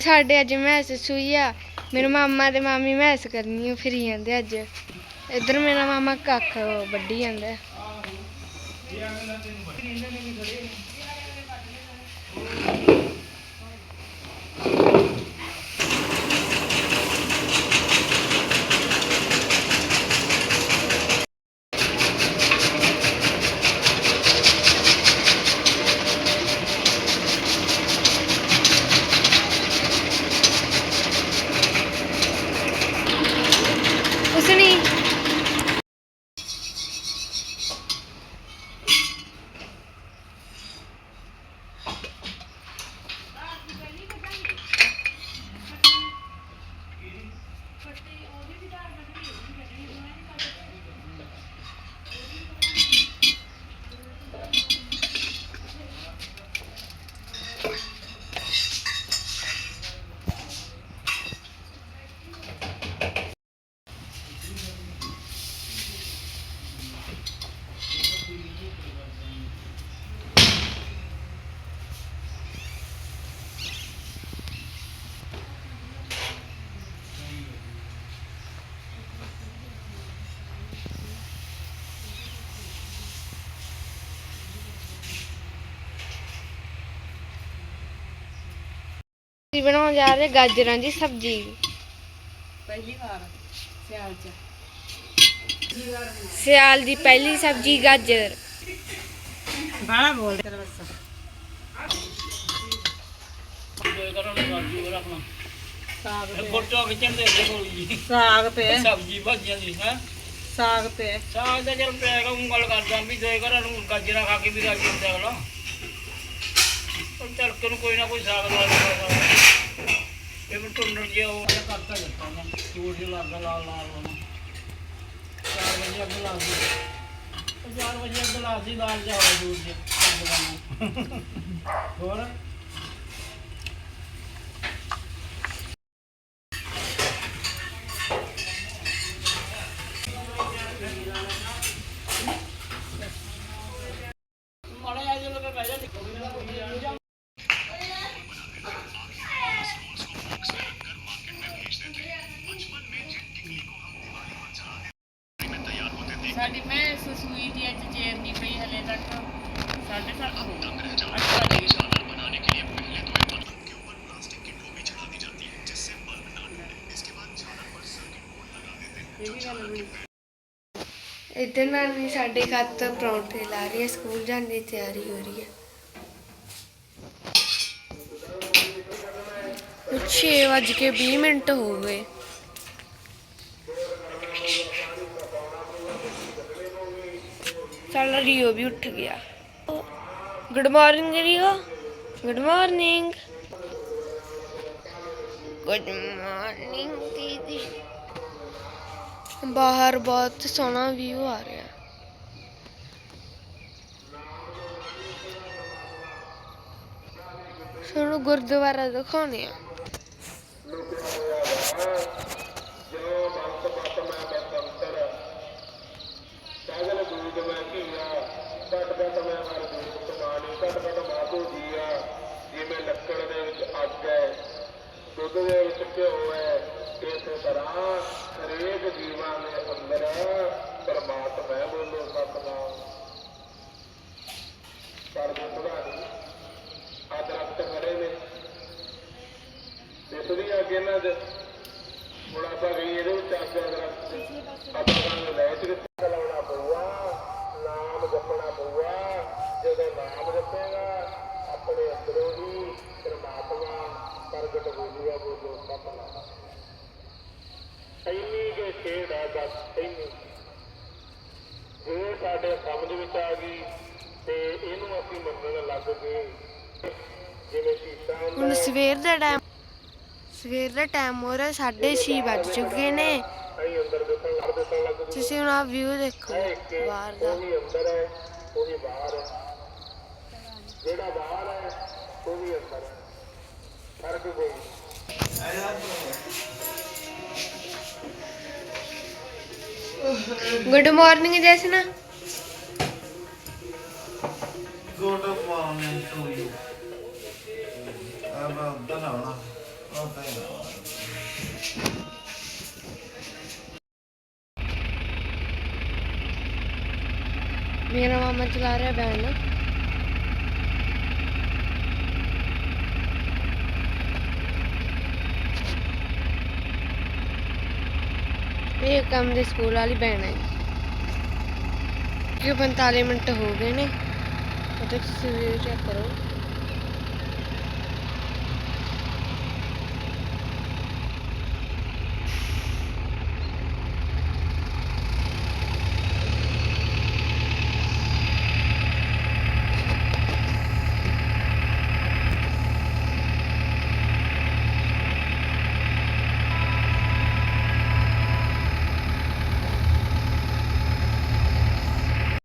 ਸਾਡੇ ਅੱਜ ਮੈਸ ਸੂਈ ਆ। ਮੇਰੇ ਮਾਮਾ ਤੇ ਮਾਮੀ ਮੈਸ ਕਰਨੀ ਉਹ ਫਿਰੀ ਜਾਂਦੇ ਅੱਜ। ਇੱਧਰ ਮੇਰਾ ਮਾਮਾ ਕੱਖ ਵੱਢੀ ਜਾਂਦਾ। Thank you. ਅਸੀਂ ਬਣਾਉਣ ਜਾ ਰਹੇ ਗਾਜਰਾਂ ਦੀ ਸਬਜ਼ੀ। ਪਹਿਲੀ ਵਾਰ ਸਿਆਲ ਚ। ਸਿਆਲ ਦੀ ਪਹਿਲੀ ਸਬਜ਼ੀ ਗਾਜਰ। ਬਾਲਾ ਬੋਲ ਤੇਰਾ ਬਸ ਸਾਗ ਤੇ। ਫੋਟੋ ਖਿੱਚਣ ਦੇ ਅੱਗੇ ਕੋਲ ਜੀ ਸਾਗ ਤੇ। ਸਬਜ਼ੀ ਭਾਜੀਆਂ ਦੀ ਹੈ ਸਾਗ ਤੇ। ਸਾਗ ਦਾ ਚਲ ਪਿਆ ਕਾ ਗੱਲ ਕਰਦਾ ਵੀ ਦੇ ਘਰਾਂ ਨੂੰ ਗਾਜਰਾਂ ਖਾ ਕੇ ਵੀ ਰਾਜੀ ਹੁੰਦਾ ਅਗਲਾ ਪਰ ਤੜਕੇ ਨੂੰ ਕੋਈ ਨਾ ਕੋਈ ਸਾਗ ਲਾ ਲੈਂਦਾ ਇਹ ਵੀ ਟੁੰਡਣ ਜਿਹਾ ਉਹ ਕਰਤਾ ਦਿੱਤਾ ਨਾ, ਚੂੜ ਜਿਹਾ ਲਾਗਾ ਲਾਲ ਲਾਲ ਹੋਣਾ ਚਾਰ ਵਜੇ ਅੱਗ ਲਾ ਦੀ ਚਾਰ ਵਜੇ ਅੱਗ ਲਾ ਸੀ ਲਾਲ ਜਿਹਾ ਹੋਇਆ ਦੂਰ ਜਿਹਾ ਹੋਰ? ਸਾਡੀ ਮੈਂ ਸਸੂਈ ਦੀ ਅੱਜ ਜੇਰ ਨਹੀਂ ਪਈ ਹਲੇ ਤੱਕ। ਸਾਢੇ ਸੱਤ ਹੋ ਗਏ। ਇਹ ਵੀ ਸਾਡੇ ਖੱਤ ਪਰੌਂਠੇ ਲਾ ਰਹੀ ਹੈ ਸਕੂਲ ਜਾਣ ਦੀ ਤਿਆਰੀ ਹੋ ਰਹੀ ਹੈ। ਛੇ ਵੱਜ ਕੇ 20 ਮਿੰਟ ਹੋ ਗਏ। ਸਾਡਾ ਰੀਓ ਵੀ ਉੱਠ ਗਿਆ। Good morning Rio. Good morning. Good morning ਦੀਦੀ। ਬਾਹਰ ਬਹੁਤ ਸੋਹਣਾ ਵਿਊ ਆ ਰਿਹਾ। ਸਾਨੂੰ ਗੁਰਦੁਆਰਾ ਦਿਖਾਉਣੇ ਆ। ਸਗਲ ਦੂਦ ਮੈਂ ਧੀਆ ਘਟ ਘਟ ਮੈਂ ਹਰ ਦੂਤ ਸਮਾਣੀ ਘਟ ਘਟ ਮਾਤੂ ਜੀਆ ਜਿਵੇਂ ਲੱਕੜ ਦੇ ਵਿੱਚ ਅੱਗ ਹੈ ਦੁੱਧ ਦੇ ਵਿੱਚ ਘਿਓ ਹੈ ਇਸੇ ਤਰ੍ਹਾਂ ਹਰੇਕ ਜੀਵਾਂ ਦੇ ਅੰਦਰ ਪਰਮਾਤਮਾ ਹੈ ਬੋਲੋ ਸਤਨਾਮ। ਪਰ ਜੋ ਸੁਧਾਰੀ ਆ ਦਰਖਤ ਖੜੇ ਨੇ ਦਿਸਦੀ ਆ ਕਿ ਇਹਨਾਂ ਦੇ ਹੁਣ ਆਪਾਂ ਗਈ ਇਹਦੇ ਵਿੱਚ ਆ ਦਰਖਤ ਆਪਾਂ ਨੂੰ ਲੈ ਚ ਜਪਣਾ ਪਊਗਾ ਜਦੋਂ ਨਾਮ ਜਪੇਗਾ ਆਪਣੇ ਅੰਦਰੋਂ ਹੀ ਪਰਮਾਤਮਾ ਪ੍ਰਗਟ ਹੋ ਜੂਗਾ ਬੋਲੋ ਸਤਨਾਮ ਇੰਨੀ ਕੇ ਖੇਡ ਹੈ ਬਸ ਇੰਨੀ। ਜੇ ਸਾਡੇ ਸਮਝ ਵਿੱਚ ਆ ਗਈ ਤੇ ਇਹਨੂੰ ਅਸੀਂ ਮੰਨਣ ਲੱਗ ਗਏ। ਜਿਵੇਂ ਸ਼ੀਸ਼ਾ ਹੁਣ ਸਵੇਰ ਦਾ ਟਾਈਮ ਸਵੇਰ ਦਾ ਟਾਈਮ ਹੋ ਰਿਹਾ 6:30 ਵੱਜ ਚੁੱਕੇ ਨੇ। ਅਸੀਂ ਅੰਦਰ ਦੇਖਣ ਲੱਗ ਦੇਖਣ ਲੱਗ ਗਏ ਤੁਸੀਂ ਹੁਣ ਆ ਵਿਊ ਦੇਖੋ ਕਿ ਬਾਹਰ ਦਾ ਉਹ ਵੀ ਅੰਦਰ ਹੈ ਉਹ ਵੀ ਬਾਹਰ ਹੈ ਜਿਹੜਾ ਬਾਹਰ ਹੈ ਉਹ ਵੀ ਅੰਦਰ ਹੈ ਫ਼ਰਕ ਕੋਈ ਨਹੀਂ। Good morning Jaisna Good morning to you. I'm a banana. ਮੇਰਾ ਮਾਮਾ ਚਲਾ ਰਿਹਾ ਬੈਨ ਇਹ ਕੰਮ ਦੇ ਸਕੂਲ ਵਾਲੀ ਬੈਨ ਹੈ ਕਿ 45 ਮਿੰਟ ਹੋ ਗਏ ਨੇ, ਉਹਦੇ ਤੁਸੀਂ ਚੈੱਕ ਕਰੋ।